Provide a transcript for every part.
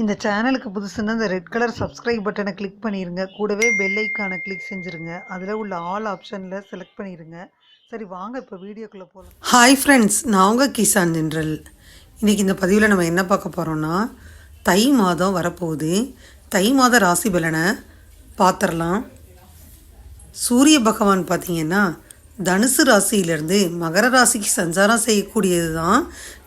இந்த சேனலுக்கு புதுசுன்னா இந்த ரெட் கலர் சப்ஸ்கிரைப் பட்டனை கிளிக் பண்ணிடுங்க கூடவே பெல் ஐக்கானை கிளிக் செஞ்சுருங்க. அதில் உள்ள ஆல் ஆப்ஷனில் செலக்ட் பண்ணிடுங்க சரி வாங்க இப்போ வீடியோக்குள்ளே போகலாம் ஹாய் ஃப்ரெண்ட்ஸ் நான் உங்கள் கிசான் ஜென்ரல். இன்றைக்கி இந்த பதிவில் நம்ம என்ன பார்க்க போகிறோன்னா தை மாதம் வரப்போகுது. தை மாத ராசி பலனை பார்த்துடலாம். சூரிய பகவான் பார்த்தீங்கன்னா தனுசு ராசியிலிருந்து மகர ராசிக்கு சஞ்சாரம் செய்யக்கூடியது தான்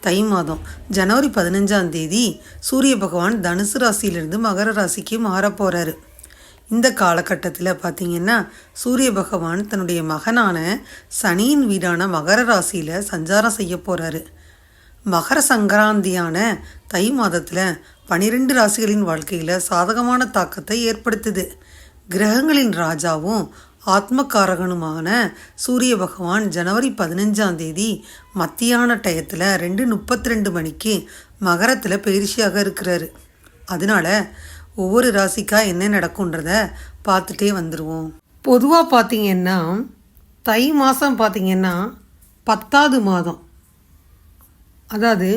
தை மாதம். ஜனவரி பதினஞ்சாம் தேதி சூரிய பகவான் தனுசு ராசியிலிருந்து மகர ராசிக்கு மாறப்போகிறாரு இந்த காலகட்டத்தில் பார்த்தீங்கன்னா சூரிய பகவான் தன்னுடைய மகனான சனியின் வீடான மகர ராசியில் சஞ்சாரம் செய்ய போகிறாரு மகர சங்கராந்தியான தை மாதத்தில் பனிரெண்டு ராசிகளின் வாழ்க்கையில் சாதகமான தாக்கத்தை ஏற்படுத்துது. கிரகங்களின் ராஜாவும் ஆத்மகாரகனுமான சூரிய பகவான் ஜனவரி பதினஞ்சாம் தேதி மத்தியான டயத்தில் ரெண்டு முப்பத்தி ரெண்டு மணிக்கு மகரத்தில் பயிற்சியாக இருக்கிறாரு. அதனால ஒவ்வொரு ராசிக்காக என்ன நடக்குன்றத பார்த்துட்டே வந்துடுவோம் பொதுவாக பார்த்தீங்கன்னா தை மாதம் பார்த்தீங்கன்னா பத்தாவது மாதம். அதாவது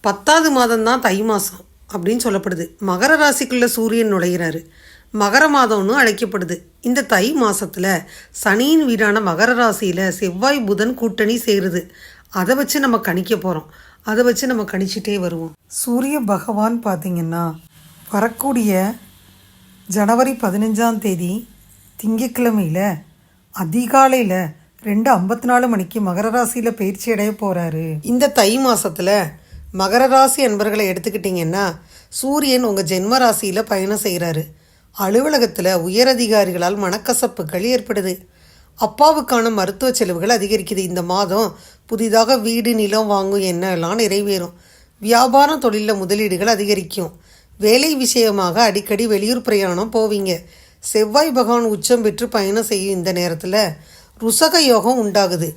பத்தாவது மாதம்தான் தை மாதம் அப்படின்னு சொல்லப்படுது. மகர ராசிக்குள்ளே சூரியன் நுழைகிறாரு மகர மாதம்னு அழைக்கப்படுது. இந்த தை மாதத்தில் சனியின் வீடான மகர ராசியில் செவ்வாய் புதன் கூட்டணி சேருது. அதை வச்சு நம்ம கணிக்க போகிறோம் அதை வச்சு நம்ம கணிச்சிட்டே வருவோம். சூரிய பகவான் பார்த்தீங்கன்னா வரக்கூடிய ஜனவரி பதினஞ்சாம் தேதி திங்கக்கிழமையில் அதிகாலையில் ரெண்டு ஐம்பத்தி நாலு மணிக்கு மகர ராசியில் பயிற்சி அடைய போகிறாரு இந்த தை மாதத்தில் மகர ராசி அன்பர்களை எடுத்துக்கிட்டிங்கன்னா சூரியன் உங்கள் ஜென்ம ராசியில் பயணம் செய்கிறாரு அலுவலகத்தில் உயரதிகாரிகளால் மனக்கசப்புகள் ஏற்படுது. அப்பாவுக்கான மருத்துவ செலவுகள் அதிகரிக்குது. இந்த மாதம் புதிதாக வீடு நிலம் வாங்கும் எண்ணெல்லாம் நிறைவேறும். வியாபாரம் தொழிலில் முதலீடுகள் அதிகரிக்கும். வேலை விஷயமாக அடிக்கடி வெளியூர் பிரயாணம் போவீங்க. செவ்வாய் பகவான் உச்சம் பெற்று பயணம் செய்யும் இந்த நேரத்தில் ருசக யோகம் உண்டாகுது.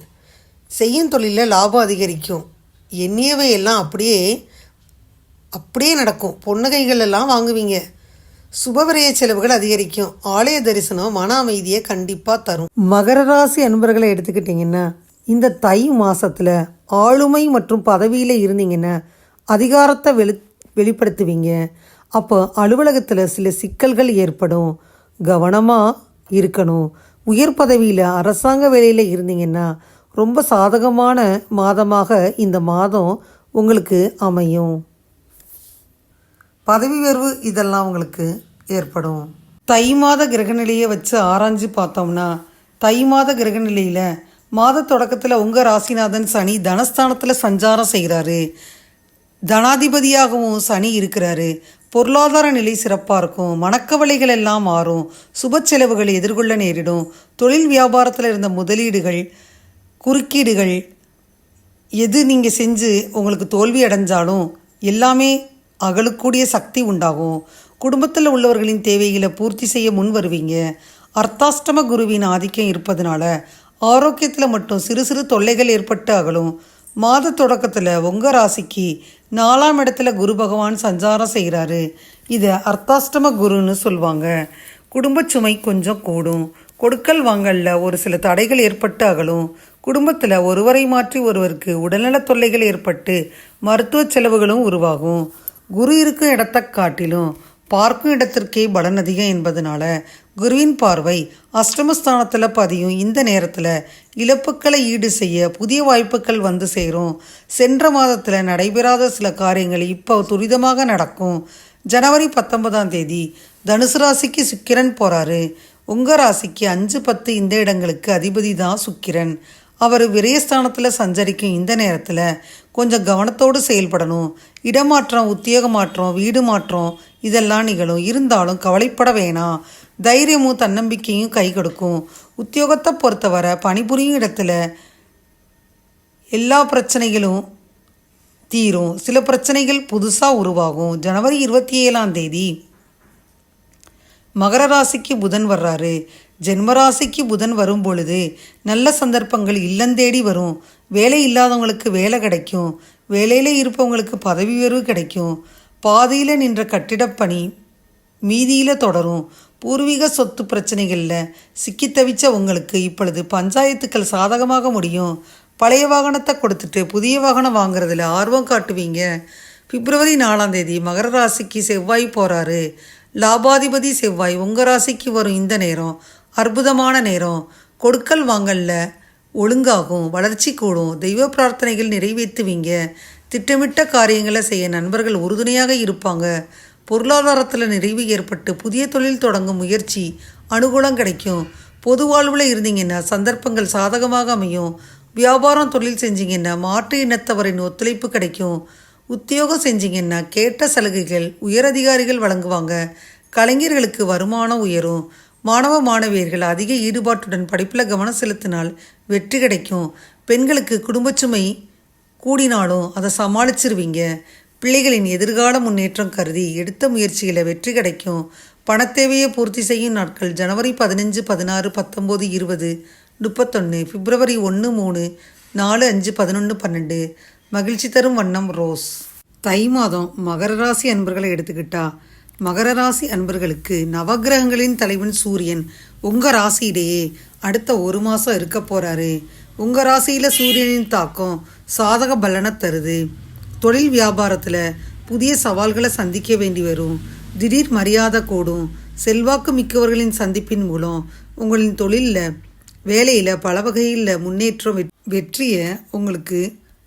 செய்யும் தொழிலில் லாபம் அதிகரிக்கும். எண்ணியவை எல்லாம் அப்படியே அப்படியே நடக்கும். பொன்னகைகள் எல்லாம் வாங்குவீங்க. சுபவிரய செலவுகள் அதிகரிக்கும். ஆலய தரிசனம் மன அமைதியை கண்டிப்பாக தரும். மகர ராசி அன்பர்களை எடுத்துக்கிட்டிங்கன்னா இந்த தை மாதத்தில் ஆளுமை மற்றும் பதவியில் இருந்தீங்கன்னா அதிகாரத்தை வெளி வெளிப்படுத்துவீங்க. அப்போ அலுவலகத்தில் சில சிக்கல்கள் ஏற்படும். கவனமாக இருக்கணும். உயர் பதவியில் அரசாங்க வேலையில் இருந்தீங்கன்னா ரொம்ப சாதகமான மாதமாக இந்த மாதம் உங்களுக்கு அமையும். பதவி உயர்வு இதெல்லாம் உங்களுக்கு ஏற்படும். தை மாத கிரகநிலையை வச்சு ஆராய்ஞ்சு பார்த்தோம்னா தை மாத கிரகநிலையில் மாத தொடக்கத்தில் உங்கள் ராசிநாதன் சனி தனஸ்தானத்தில் சஞ்சாரம் செய்கிறாரு தனாதிபதியாகவும் சனி இருக்கிறாரு. பொருளாதார நிலை சிறப்பாக இருக்கும். மணக்கவலைகள் எல்லாம் மாறும். சுப செலவுகள் எதிர்கொள்ள நேரிடும். தொழில் வியாபாரத்தில் இருந்த முதலீடுகள் குறுக்கீடுகள் எது நீங்கள் செஞ்சு உங்களுக்கு தோல்வி அடைஞ்சாலும் எல்லாமே அகலக்கூடிய சக்தி உண்டாகும். குடும்பத்தில் உள்ளவர்களின் தேவைகளை பூர்த்தி செய்ய முன் வருவீங்க. அர்த்தாஷ்டம குருவின் ஆதிக்கம் இருப்பதனால ஆரோக்கியத்தில் மட்டும் சிறு சிறு தொல்லைகள் ஏற்பட்டு அகலும். மாத தொடக்கத்தில் உங்கள் ராசிக்கு நாலாம் இடத்துல குரு பகவான் சஞ்சாரம் செய்கிறாரு இதை அர்த்தாஷ்டம குருன்னு சொல்லுவாங்க குடும்ப சுமை கொஞ்சம் கூடும். கொடுக்கல் வாங்கல்ல ஒரு சில தடைகள் ஏற்பட்டு அகலும். குடும்பத்தில் ஒருவரை மாற்றி ஒருவருக்கு உடல்நலத் தொல்லைகள் ஏற்பட்டு மருத்துவ செலவுகளும் உருவாகும். குரு இருக்கும் இடத்தை காட்டிலும் பார்க்கும் இடத்திற்கே பலன் அதிகம் என்பதனால குருவின் பார்வை அஷ்டமஸ்தானத்தில் பதியும் இந்த நேரத்தில் இழப்புக்களை ஈடு செய்ய புதிய வாய்ப்புகள் வந்து சேரும். சென்ற மாதத்தில் நடைபெறாத சில காரியங்கள் இப்போ துரிதமாக நடக்கும். ஜனவரி பத்தொன்பதாம் தேதி தனுசு ராசிக்கு சுக்கிரன் போகிறாரு உங்கள் ராசிக்கு அஞ்சு பத்து இந்த இடங்களுக்கு அதிபதி தான் சுக்கிரன். அவர் விரயஸ்தானத்தில் சஞ்சரிக்கும் இந்த நேரத்தில் கொஞ்சம் கவனத்தோடு செயல்படணும். இடமாற்றம் உத்தியோக மாற்றம் வீடு மாற்றம் இதெல்லாம் நிகழும். இருந்தாலும் கவலைப்பட வேணாம் தைரியமும் தன்னம்பிக்கையும் கை கொடுக்கும். உத்தியோகத்தை பொறுத்தவரை பணிபுரியும் இடத்துல எல்லா பிரச்சனைகளும் தீரும். சில பிரச்சனைகள் புதுசாக உருவாகும். ஜனவரி இருபத்தி ஏழாம் தேதி மகர ராசிக்கு புதன் வர்றாரு. ஜென்மராசிக்கு புதன் வரும் பொழுது நல்ல சந்தர்ப்பங்கள் இல்லந்தேடி வரும். வேலை இல்லாதவங்களுக்கு வேலை கிடைக்கும். வேலையில் இருப்பவங்களுக்கு பதவி உயர்வு கிடைக்கும். பாதியில் நின்ற கட்டிடப்பணி மீதியில் தொடரும். பூர்வீக சொத்து பிரச்சனைகளில் சிக்கி தவிச்ச உங்களுக்கு இப்பொழுது பஞ்சாயத்துக்கள் சாதகமாக முடியும். பழைய வாகனத்தை கொடுத்துட்டு புதிய வாகனம் வாங்குறதுல ஆர்வம் காட்டுவீங்க. பிப்ரவரி நாலாம் தேதி மகர ராசிக்கு செவ்வாய் போகிறாரு லாபாதிபதி செவ்வாய் உங்கள் ராசிக்கு வரும் இந்த நேரம். அற்புதமான நேரம். கொடுக்கல் வாங்கல்ல. ஒழுங்காகும் வளர்ச்சி கூடும். தெய்வ பிரார்த்தனைகள் நிறைவேற்றுவீங்க. திட்டமிட்ட காரியங்களை செய்ய நண்பர்கள் உறுதுணையாக இருப்பாங்க. பொருளாதாரத்தில் நிறைவு ஏற்பட்டு புதிய தொழில் தொடங்கும் முயற்சி அனுகூலம் கிடைக்கும். பொது வாழ்வில் இருந்தீங்கன்னா சந்தர்ப்பங்கள் சாதகமாக அமையும். வியாபாரம் தொழில் செஞ்சீங்கன்னா மாற்று இனத்தவரின் ஒத்துழைப்பு கிடைக்கும். உத்தியோகம் செஞ்சீங்கன்னா கேட்ட சலுகைகள் உயரதிகாரிகள் வழங்குவாங்க. கலைஞர்களுக்கு வருமானம் உயரும். மாணவ மாணவியர்கள் அதிக ஈடுபாட்டுடன் படிப்பில் கவனம் செலுத்தினால் வெற்றி கிடைக்கும். பெண்களுக்கு குடும்பச்சுமை கூடினாலும் அதை சமாளிச்சிருவீங்க. பிள்ளைகளின் எதிர்கால முன்னேற்றம் கருதி எடுத்த முயற்சிகளை வெற்றி கிடைக்கும். பணத்தேவையை பூர்த்தி செய்யும் நாட்கள் ஜனவரி பதினஞ்சு பதினாறு பத்தொம்போது இருபது முப்பத்தொன்று பிப்ரவரி ஒன்று மூணு நாலு அஞ்சு பதினொன்று பன்னெண்டு. மகிழ்ச்சி தரும் வண்ணம் ரோஸ். தை மாதம் மகர ராசி அன்பர்களை எடுத்துக்கிட்டா மகர ராசி அன்பர்களுக்கு நவக்கிரகங்களின் தலைவன் சூரியன் உங்கள் ராசியிலேயே அடுத்த ஒரு மாதம் இருக்க போகிறாரு உங்கள் ராசியில் சூரியனின் தாக்கம் சாதக பலனை தருது. தொழில் வியாபாரத்தில் புதிய சவால்களை சந்திக்க வேண்டி வரும். திடீர் மரியாதை கூடும். செல்வாக்கு மிக்கவர்களின் சந்திப்பின் மூலம் உங்களின் தொழிலில் வேலையில் பல வகையில் முன்னேற்றம் வெற்றியை உங்களுக்கு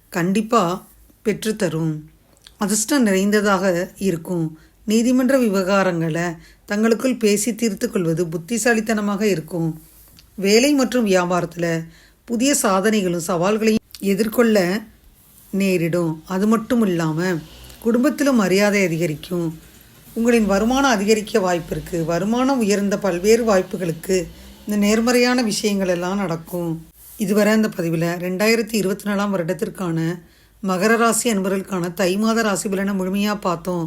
கண்டிப்பாக பெற்றுத்தரும். அதிர்ஷ்டம் நிறைந்ததாக இருக்கும். நீதிமன்ற விவகாரங்களை தங்களுக்குள் பேசி தீர்த்து கொள்வது புத்திசாலித்தனமாக இருக்கும். வேலை மற்றும் வியாபாரத்தில் புதிய சாதனைகளும் சவால்களையும் எதிர்கொள்ள நேரிடும். அது மட்டும் இல்லாமல் குடும்பத்திலும் மரியாதை அதிகரிக்கும். உங்களின் வருமானம் அதிகரிக்க வாய்ப்பு இருக்குது வருமானம் உயர்ந்த பல்வேறு வாய்ப்புகளுக்கு இந்த நேர்மறையான விஷயங்கள் எல்லாம் நடக்கும். இதுவரை அந்த பதிவில் ரெண்டாயிரத்தி இருபத்தி நாலாம் வருடத்திற்கான மகர ராசி அன்பர்களுக்கான தை மாத ராசி பலனை முழுமையாக பார்த்தோம்.